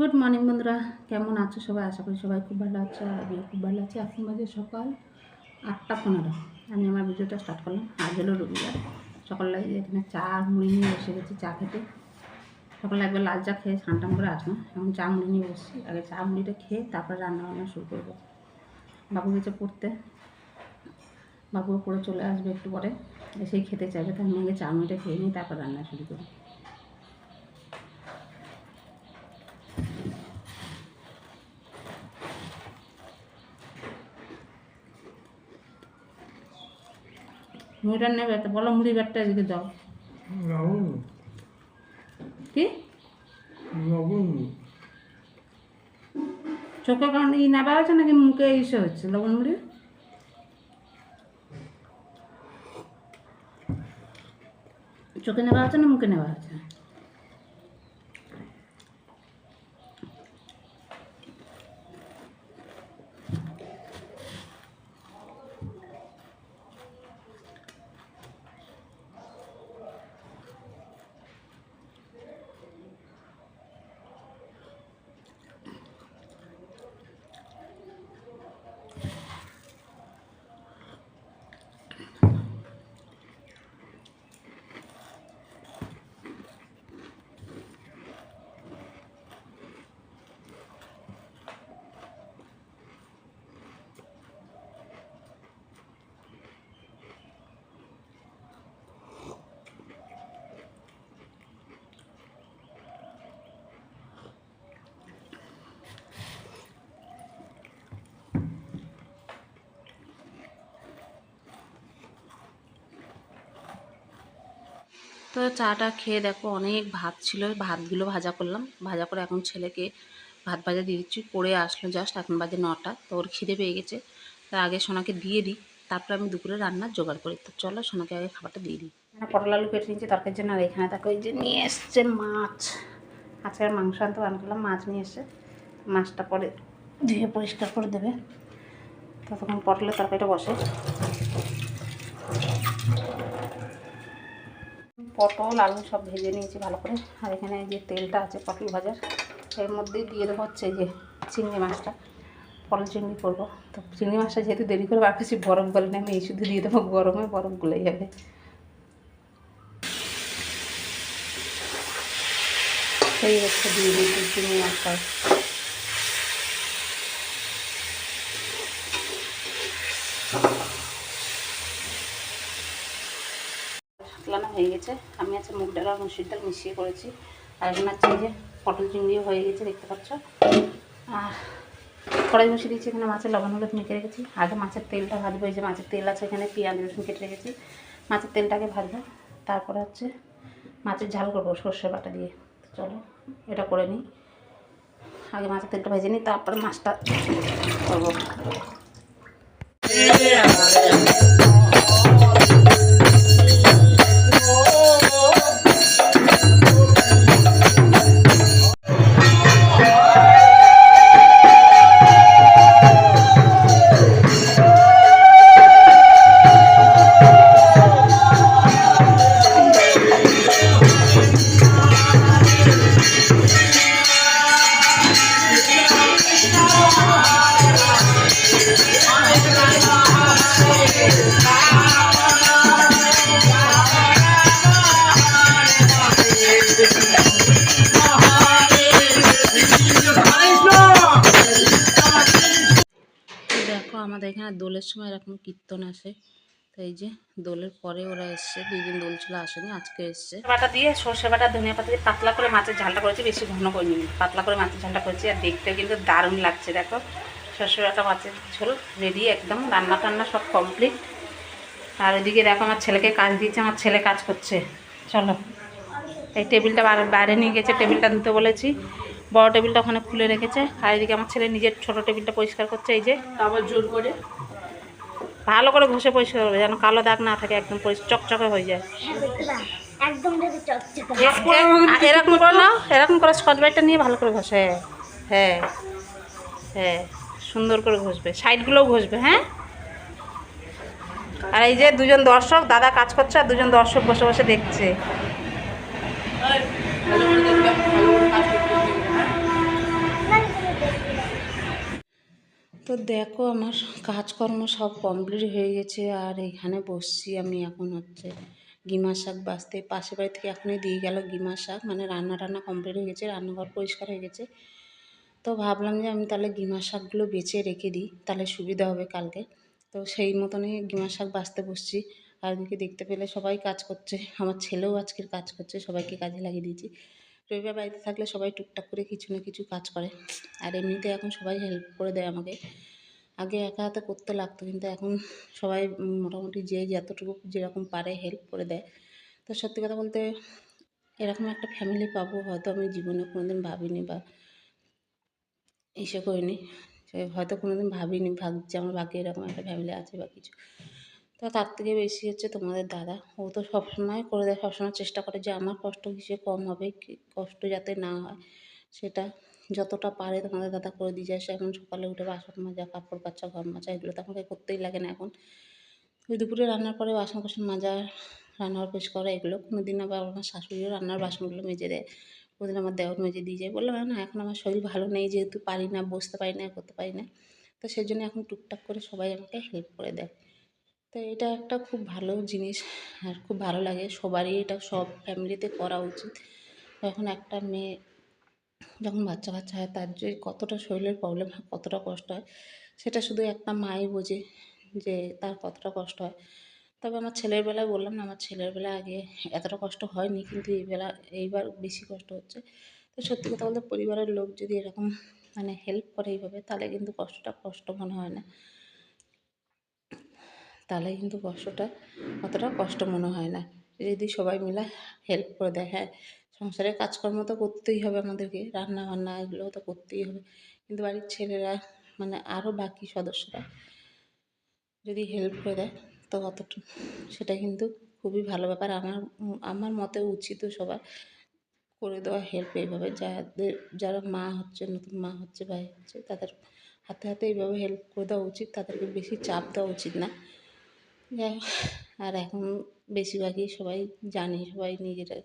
Good morning বন্ধুরা। কেমন আছো সবাই? আশা করি সবাই খুব ভালো আছো আমিও খুব ভালো আছি। এখন বাজে সকাল আটটা পনেরো। আমি আমার ভিডিওটা স্টার্ট করলাম। আজ হলো রবিবার। সকালে এখানে চা, মুড়ি নিয়ে বসে গেছি চা খেতে। সকালে একবার লাল চা খেয়ে স্নান করে আসলাম। এখন চা, মুড়ি নিয়ে বসছি। আগে চা, মুড়িটা খেয়ে তারপরে রান্না বান্না শুরু করব। বাবু গেছে পড়তে। বাবুও পড়ে চলে আসবে একটু পরে। এসেই খেতে চাইবে। তার আগে চা, মুড়িটা খেয়ে নিয়ে তারপর রান্না শুরু করি মুড়িটা নেবে তো বলো মুড়ি ব্যাগটা এদিকে দাও। কি? চোখে কারণে ই নেবা হচ্ছে নাকি মুখে ইসে হচ্ছে? লবণ মুড়ি? চোখে নেওয়া হচ্ছে না মুখে নেওয়া হচ্ছে? তো চাটা খেয়ে দেখো অনেক ভাত ছিল, ভাতগুলো ভাজা করলাম। ভাজা করে এখন ছেলেকে ভাত ভাজা দিয়ে দিচ্ছি পড়ে আসলো জাস্ট এখন বাজে নটা, তো ওর খিদে পেয়ে গেছে। তার আগে সোনাকে দিয়ে দিই, তারপরে আমি দুপুরে রান্নার জোগাড় করি। তো চলো সোনাকে আগে খাবারটা দিয়ে দিই। পটল আলু কেটে নিচ্ছি তরকারির জন্য আর এখানে তাকে ওই যে নিয়ে এসছে মাছ। আজকের মাংস আনতে আনলাম মাছ নিয়ে এসে মাছটা পরে ধুয়ে পরিষ্কার করে দেবে। ততক্ষণ পটলের তরকারিটা বসে। পটল, আলু সব ভেজে নিয়েছি ভালো করে। আর এখানে যে তেলটা আছে পটল ভাজার, এর মধ্যেই দিয়ে দেবো হচ্ছে যে চিংড়ি মাছটা। পটল চিংড়ি করব। তো চিংড়ি মাছটা যেহেতু দেরি করে করছি বরফ গলে না, আমি এই শুধু দিয়ে দেবো গরমে বরফ গলে যাবে সেই হচ্ছে দিয়ে দিয়েছি চিংড়ি মাছটা। হয়ে গেছে আমি আছে মুগ ডাল আর মুসুর ডাল মিশিয়ে করেছি। আর এখানে আছে যে পটল চিংড়িও হয়ে গেছে, দেখতে পাচ্ছ? আর কড়াই বসিয়ে দিয়েছি, এখানে মাছের লবণ হলুদ মেখে রেখেছি। আগে মাছের তেলটা ভাজবো, এই যে মাছের তেল আছে এখানে, পেঁয়াজ, রসুন কেটে রেখেছি। মাছের তেলটাকে ভাজবো, তারপরে হচ্ছে মাছের ঝাল করব সর্ষে বাটা দিয়ে। চলো, এটা করে নিই। আগে মাছের তেলটা ভেজে নিই, তারপরে মাছটা করব। এখানে দোলের সময় এরকম কীর্তন আসে। এই যে দোলের পরে ওরা এসছে দুই দিন দোল ছিল, আসেনি, আজকে এসছে। বাটা দিয়ে, সর্ষে বাটা, ধনিয়া পাতা দিয়ে পাতলা করে মাছের ঝালটা করেছি, বেশি ঘন করিনি। পাতলা করে মাছের ঝালটা করেছি, আর দেখতে কিন্তু দারুণ লাগছে, দেখো। সর্ষে বাটা, মাছের ঝোল রেডি একদম, রান্না টান্না সব কমপ্লিট আর এদিকে দেখো, আমার ছেলেকে কাজ দিয়েছে, আমার ছেলে কাজ করছে। চলো, এই টেবিলটা বাইরে নিয়ে গেছে, টেবিলটা দিতে বলেছি। বড় টেবিলটা ওখানে খুলে রেখেছে। আর এদিকে আমার ছেলে নিজের ছোট টেবিলটা পরিষ্কার করছে এই যে। আবার জোর করে? ভালো করে ঘষে পরিষ্কার করবে যেন কালো দাগ না থাকে একদম চকচকে হয়ে যায়। এরকম করে নাও এরকম করে স্কচ ব্রাইটটা নিয়ে ভালো করে ঘষে। হ্যাঁ হ্যাঁ সুন্দর করে ঘষবে। সাইডগুলোও ঘষবে হ্যাঁ? আর এই যে দুজন দর্শক দাদা কাজ করছে আর দুজন দর্শক বসে বসে দেখছে। তো দেখো আমার কাজকর্ম সব কমপ্লিট হয়ে গেছে আর এখানে বসছি আমি এখন হচ্ছে গিমা শাক বাঁচতে। পাশের বাড়ি থেকে এখনই দিয়ে গেল গিমা শাক মানে রান্না টান্না কমপ্লিট হয়ে গেছে, রান্নাঘর পরিষ্কার হয়ে গেছে। তো ভাবলাম যে আমি তাহলে গিমা শাকগুলো বেছে রেখে দিই, তাহলে সুবিধা হবে কালকে। তো সেই মতনই গিমা শাক বাঁচতে বসছি। আর এদিকে দেখতে পেলে সবাই কাজ করছে, আমার ছেলেও আজকের কাজ করছে, সবাইকে কাজে লাগিয়ে দিয়েছি। রবিবার বাড়িতে থাকলে সবাই টুকটাক করে কিছু না কিছু কাজ করে। আর এমনিতে এখন সবাই হেল্প করে দেয় আমাকে। আগে একা হাতে করতে লাগতো, কিন্তু এখন সবাই মোটামুটি যে যতটুকু যেরকম পারে হেল্প করে দেয়। তো সত্যি কথা বলতে এরকম একটা ফ্যামিলি পাবো হয়তো আমি জীবনে কোনোদিন ভাবিনি বা ইসে করিনি। হয়তো কোনোদিন ভাবিনি ভাবছি আমার ভাগ্যে এরকম একটা ফ্যামিলি আছে বা কিছু। তো তার থেকে বেশি হচ্ছে তোমাদের দাদা। ও তো সবসময় করে দেয়, সবসময় চেষ্টা করে যে আমার কষ্ট কিসে কম হবে কষ্ট যাতে না হয়, সেটা যতটা পারে তোমাদের দাদা করে দিয়ে যায়। এখন সকালে উঠে বাসন মাজা, কাপড় কাচা, ঘর মাজা, এগুলো তো আমাকে করতেই লাগে না এখন। ওই দুপুরে রান্নার পরে বাসন কোসন মাজা, রান্নাঘর পরিষ্কার করা, এগুলো কোনো দিন আবার আমার শাশুড়িও রান্নার বাসনগুলো মেজে দেয়। কোনোদিন আমার দেওর মেজে দিয়ে যায়। বললাম, না, এখন আমার শরীর ভালো নেই, যেহেতু পারি না, বসতে পারি না, করতে পারি না। তো সেই জন্য এখন টুকটাক করে সবাই আমাকে হেল্প করে দেয়। তো এটা একটা খুব ভালো জিনিস আর খুব ভালো লাগে। সবারই এটা সব ফ্যামিলিতে করা উচিত। যখন একটা মেয়ে যখন বাচ্চা কাচ্চা হয়, তার যে কতটা শরীরের প্রবলেম হয়, কতটা কষ্ট হয়, সেটা শুধু একটা মাই বোঝে যে তার কতটা কষ্ট হয়। তবে আমার ছেলের বেলায় বললাম না, আমার ছেলের বেলায় আগে এতটা কষ্ট হয়নি, কিন্তু এই বেলা এইবার বেশি কষ্ট হচ্ছে। তো সত্যি কথা বলতে পরিবারের লোক যদি এরকম মানে হেল্প করে এইভাবে, তাহলে কিন্তু কষ্টটা কষ্ট মনে হয় না। তাহলে কিন্তু কষ্টটা অতটা কষ্ট মনে হয় না। যদি সবাই মিলে হেল্প করে দেয় হ্যাঁ সংসারের কাজকর্ম তো করতেই হবে আমাদেরকে রান্না বান্না এগুলো তো করতেই হবে। কিন্তু বাড়ির ছেলেরা মানে আরও বাকি সদস্যরা যদি হেল্প করে দেয়, তো অতটা, সেটা কিন্তু খুবই ভালো ব্যাপার। আমার আমার মতে উচিতও সবার করে দেওয়া হেল্প এইভাবে। যাদের, যারা মা হচ্ছে, নতুন মা হচ্ছে, ভাই হচ্ছে, তাদের হাতে হাতে এইভাবে হেল্প করে দেওয়া উচিত। তাদেরকে বেশি চাপ দেওয়া উচিত না। যাই আর এখন বেশিরভাগই সবাই জানে, সবাই নিজেরা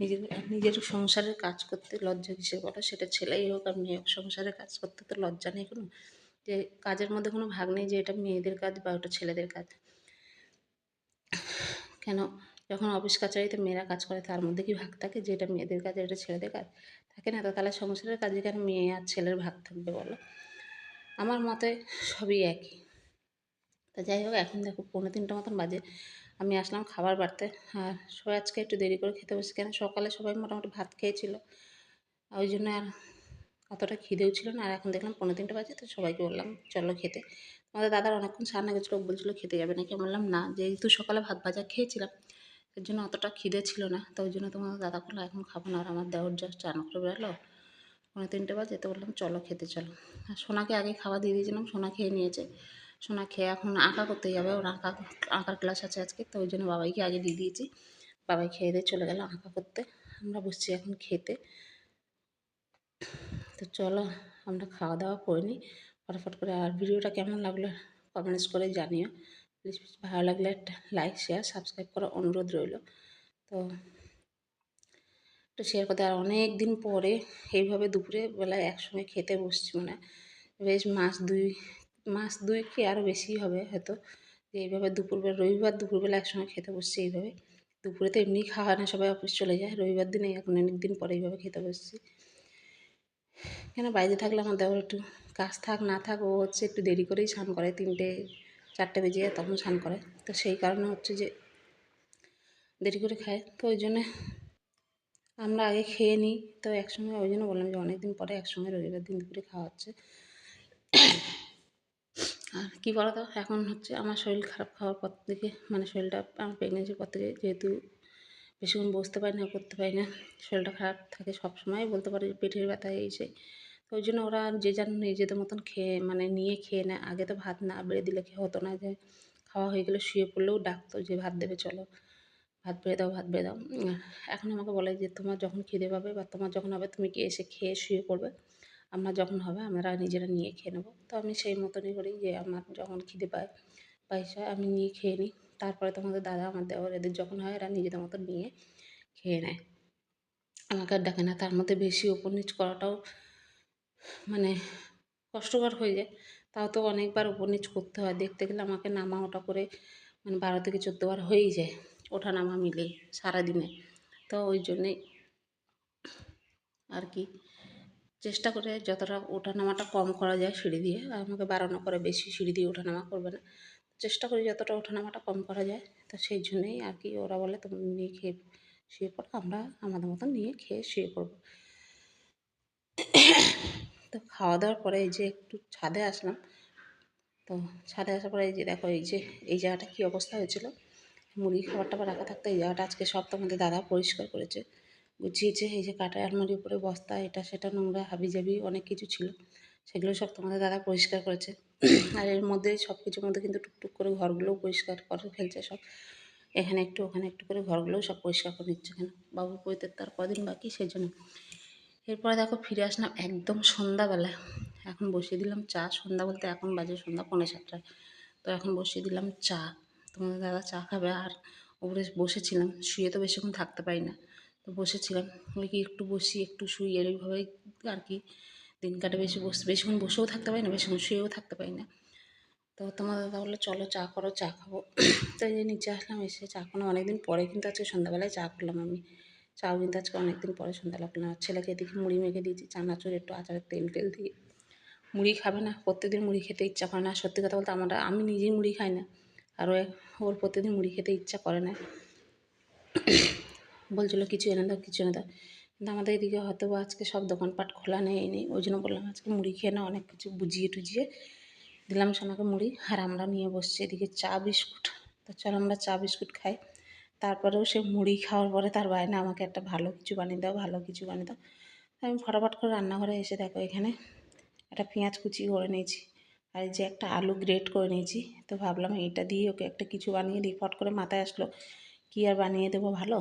নিজের নিজের সংসারের কাজ করতে লজ্জা কিসের বলো সেটা ছেলেই হোক আর মেয়ে হোক, সংসারের কাজ করতে তো লজ্জা নেই কোনো। যে কাজের মধ্যে কোনো ভাগ নেই যে এটা মেয়েদের কাজ বা ওটা ছেলেদের কাজ। কেন? যখন অফিস কাছারিতে মেয়েরা কাজ করে, তার মধ্যে কি ভাগ থাকে যে এটা মেয়েদের কাজ, এটা ছেলেদের কাজ? থাকে না তো? তাহলে সংসারের কাজে কেন মেয়ে আর ছেলের ভাগ থাকবে বলো? আমার মতে সবই একই। তা যাই হোক, এখন দেখো পৌনে তিনটা মতন বাজে। আমি আসলাম খাবার বাড়তে। আর সবাই আজকে একটু দেরি করে খেতে বসে কেন? সকালে সবাই মোটামুটি ভাত খেয়েছিল। ওই জন্য আর অতটা খিদেও ছিল না। আর এখন দেখলাম পনেরো তিনটা বাজে, তো সবাইকে বললাম, চলো খেতে। আমাদের দাদার অনেকক্ষণ সামনে গেছিল বলছিলো, খেতে যাবে নাকি? আমি বললাম, না, যেহেতু সকালে ভাত ভাজা খেয়েছিলাম, এর জন্য অতটা খিদে ছিল না। তো ওই জন্য তোমাদের দাদা করল এখন খাব না। আর আমার দেওয়ার জাস্ট চান করে বেরোলো। পনেরো তিনটে বাজে, তো বললাম, চলো খেতে চলো। আর সোনাকে আগে খাওয়া দিয়ে দিয়েছিলাম, সোনা খেয়ে নিয়েছে। সোনা খেয়ে এখন আঁকা করতে যাবে ওর আঁকা আঁকার ক্লাস আছে আজকে, তো ওই জন্য বাবাইকে আগে দিয়ে দিয়েছি। বাবাই খেয়ে দিয়ে চলে গেল আঁকা করতে। আমরা বসছি এখন খেতে। তো চলো, আমরা খাওয়া দাওয়া করে নিই। ফটাফট করে আর ভিডিওটা কেমন লাগল কমেন্টস করে জানিও। প্লিজ ভালো লাগলে লাইক শেয়ার সাবস্ক্রাইব করার অনুরোধ রইল। তো, একটু শেয়ার করতে। আর অনেক দিন পরে এইভাবে দুপুরে বেলায় একসঙ্গে খেতে বসছি মানে বেশ মাস দুই মাস দুই কি আরও বেশি হবে হয়তো। যে এইভাবে দুপুরবেলা, রবিবার দুপুরবেলা একসঙ্গে খেতে বসছি এইভাবে। দুপুরে তো এমনি খাওয়া হয় না, সবাই অফিস চলে যায়। রবিবার দিনে এখন অনেক দিন পরে এইভাবে খেতে বসছি। কেন বাইরে থাকলে আমার দেওয়ার একটু কাজ থাক, না থাক, ও হচ্ছে একটু দেরি করেই স্নান করে, তিনটে, চারটে বেজে যায় তখন স্নান করে। তো সেই কারণে হচ্ছে যে দেরি করে খায়। তো ওই জন্যে আমরা আগে খেয়ে নিই। তো একসঙ্গে, ওই জন্য বললাম যে অনেক দিন পরে একসঙ্গে রবিবার দিন দুপুরে খাওয়া হচ্ছে। কী বলো তো এখন হচ্ছে আমার শরীর খারাপ খাওয়ার পর থেকে মানে শরীরটা আমার প্রেগনেন্সির পর থেকে যেহেতু বেশিক্ষণ বসতে পারি না, করতে পারি না, শরীরটা খারাপ থাকে সব সময় বলতে পারি পেটের ব্যথা এই সেই তো ওই জন্য ওরা যে যার নিজেদের মতন খেয়ে মানে নিয়ে খেয়ে নেয়। আগে তো ভাত না বেড়ে দিলে খেয়ে হতো না যে, খাওয়া হয়ে গেলে শুয়ে পড়লেও ডাকতো যে, ভাত দেবে, চলো। ভাত বেড়ে দাও, ভাত বেড়ে দাও। এখন আমাকে বলে যে, তোমার যখন খিদে পাবে বা তোমার যখন হবে, তুমি কি এসে খেয়ে শুয়ে পড়বে। আমরা যখন হবে, আমরা নিজেরা নিয়ে খেয়ে নেব। তো আমি সেই মতনই করি যে, আমার যখন খিদে পায় পয়সা আমি নিয়ে খেয়ে নিই। তারপরে তোমাদের দাদা আমার দেওয়ার, এদের যখন হয়, এরা নিজেদের মতন নিয়ে খেয়ে নেয়। আমাকে আর ডাকে না। তার মধ্যে বেশি ওপর নিচ করাটাও মানে কষ্টকর হয়ে যায়। তাও তো অনেকবার উপর নিচ করতে হয়। দেখতে গেলে আমাকে নামা ওটা করে মানে বারো থেকে চোদ্দ বার হয়েই যায় ওঠা নামা মিলেই সারাদিনে। তো ওই জন্যেই আর কি চেষ্টা করে যতটা ওঠা নামাটা কম করা যায় সিঁড়ি দিয়ে, আর আমাকে বারণও করে বেশি সিঁড়ি দিয়ে ওঠা নামা করবে না। চেষ্টা করি যতটা ওঠা নামাটা কম করা যায়, তো সেই জন্যেই আর কি ওরা বলে, তুমি নিয়ে খেয়ে শুয়ে পড়ো, আমরা আমাদের মতন নিয়ে খেয়ে শুয়ে পড়ব। তো খাওয়া দাওয়ার পরে এই যে একটু ছাদে আসলাম, তো ছাদে আসার পরে এই যে দেখো, এই যে, এই জায়গাটা কী অবস্থা হয়েছিল? মুরগি খাবার টাবার রাখা থাকতো, এই জায়গাটা আজকে সব তোমাদের দাদা পরিষ্কার করেছে। গুছিয়েছে এই যে কাটা আলমারির উপরে বস্তা, এটা, সেটা, নোংরা হাবি জাবি অনেক কিছু ছিল। সেগুলো সব তোমাদের দাদা পরিষ্কার করেছে। আর এর মধ্যে সব কিছুর মধ্যে কিন্তু টুকটুক করে ঘরগুলোও পরিষ্কার করে ফেলছে সব। এখানে একটু, ওখানে একটু করে ঘরগুলোও সব পরিষ্কার করে নিচ্ছে কেন বাবু বইতে তার কদিন বাকি সেই জন্য এরপরে দেখো ফিরে আসলাম একদম সন্ধ্যাবেলা এখন বসিয়ে দিলাম চা। সন্ধ্যা বলতে এখন বাজে সন্ধ্যা পৌনে সাতটায়। তো এখন বসিয়ে দিলাম চা। তোমাদের দাদা চা খাবে। আর উপরে বসেছিলাম। শুয়ে তো বেশিক্ষণ থাকতে পারি না। বসেছিলাম। ওই কি একটু বসি, একটু শুই এইভাবেই আর কি দিন কাটে বেশি বসে, বেশিক্ষণ বসেও থাকতে পারি না, বেশিক্ষণ শুয়েও থাকতে পারি না। তো তোমার দাদা বলল, চলো চা করো, চা খাব। তো এই যে নিচে আসলাম, এসে চা কোনো অনেকদিন পরে কিন্তু আজকে সন্ধ্যাবেলায় চা করলাম আমি। চাও কিন্তু আজকে অনেকদিন পরে সন্ধ্যাবেলা করলাম আর ছেলেকে এদিকে মুড়ি মেখে দিয়েছি, চানাচুর, একটু আচারের তেল টেল দিয়ে। মুড়ি খাবে না, প্রত্যেকদিন মুড়ি খেতে ইচ্ছা করে না। সত্যি কথা বলতে আমরা, আমি নিজেই মুড়ি খাই না। আর ওর প্রতিদিন মুড়ি খেতে ইচ্ছা করে না। বলছিল, কিছু এনে দাও, কিছু এনে দাও। কিন্তু আমাদের এদিকে হয়তো আজকে সব দোকানপাট খোলা নেই নেই। ওই জন্য বললাম, আজকে মুড়ি খেয়ে না অনেক কিছু বুঝিয়ে টুজিয়ে দিলাম সোনাকে মুড়ি। আর আমরা নিয়ে বসছি এদিকে চা বিস্কুট। তো চলো আমরা চা বিস্কুট খাই। তারপরেও সে মুড়ি খাওয়ার পরে তার বাইরে আমাকে একটা ভালো কিছু বানিয়ে দাও, ভালো কিছু বানিয়ে দাও। আমি ফটাফট করে রান্নাঘরে এসে দেখো, এখানে একটা পেঁয়াজ কুচি করে নিয়েছি। আর যে একটা আলু গ্রেট করে নিয়েছি। তো ভাবলাম এটা দিয়ে ওকে একটা কিছু বানিয়ে দিই। ফট করে মাথায় আসলো, কী আর বানিয়ে দেবো, ভালো?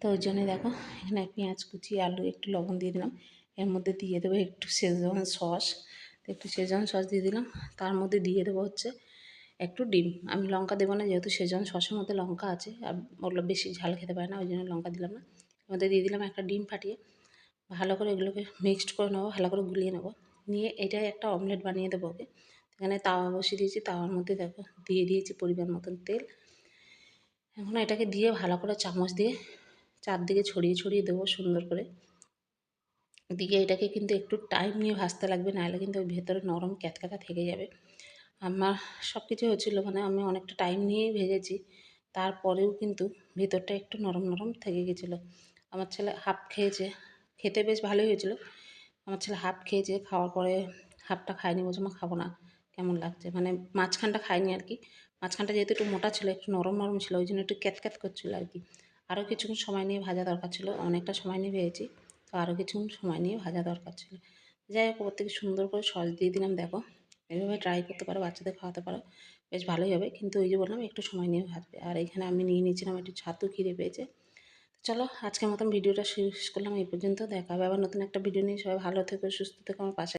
তো ওই জন্যে দেখো, এখানে পেঁয়াজ কুচি, আলু, একটু লবণ দিয়ে দিলাম। এর মধ্যে দিয়ে দেবো একটু সেজন সস। একটু সেজন সস দিয়ে দিলাম। তার মধ্যে দিয়ে দেবো হচ্ছে একটু ডিম। আমি লঙ্কা দেবো না, যেহেতু সেজন সসের মধ্যে লঙ্কা আছে, আর ওগুলো বেশি ঝাল খেতে পারে না, ওই জন্য লঙ্কা দিলাম না। এর মধ্যে দিয়ে দিলাম একটা ডিম ফাটিয়ে। ভালো করে এগুলোকে মিক্সড করে নেব, ভালো করে গুলিয়ে নেব। নিয়ে এটাই একটা অমলেট বানিয়ে দেবো ওকে। এখানে তাওয়া বসিয়ে দিয়েছি, তাওয়ার মধ্যে দেখো, দিয়ে দিয়েছি পরিমাণ মতন তেল। এখন এটাকে দিয়ে ভালো করে চামচ দিয়ে চারদিকে ছড়িয়ে ছড়িয়ে দেবো সুন্দর করে। দিকে এটাকে কিন্তু একটু টাইম নিয়ে ভাজতে লাগবে, নাহলে কিন্তু ভেতরে নরম ক্যাতক্যাতা থেকে যাবে। আমার সব কিছু হচ্ছিল মানে আমি অনেকটা টাইম নিয়েই ভেজেছি, তারপরেও কিন্তু ভেতরটা একটু নরম নরম থেকে গেছিল। আমার ছেলে হাফ খেয়েছে, খেতে বেশ ভালোই হয়েছিল। আমার ছেলে হাফ খেয়েছে, খাওয়ার পরে হাফটা খায়নি, বলছে, মা, খাব না, কেমন লাগছে? মানে মাঝখানটা খায়নি আর কি। মাঝখানটা যেহেতু একটু মোটা ছিল, একটু নরম নরম ছিল, ওই জন্য একটু ক্যাতক্যাত করছিল আর কি। আরও কিছুক্ষণ সময় নিয়ে ভাজা দরকার ছিল, অনেকটা সময় নিয়ে ভেজেছি, তো আরও কিছুক্ষণ সময় নিয়ে ভাজা দরকার ছিল। যাই হোক ওর থেকে সুন্দর করে সস দিয়ে দিলাম, দেখো। এভাবে ট্রাই করতে পারো, বাচ্চাদের খাওয়াতে পারো, বেশ ভালোই হবে। কিন্তু ওই যে বললাম, একটু সময় নিয়ে ভাজবে। আর এখানে আমি নিয়ে নিয়েছিলাম একটু ছাতু খিদে পেয়েছে। চলো, আজকের মতন ভিডিওটা শেষ করলাম, এই পর্যন্ত। দেখা হবে আবার নতুন একটা ভিডিও নিয়ে। সবাই ভালো থেকো, সুস্থ থেকো, আমার পাশে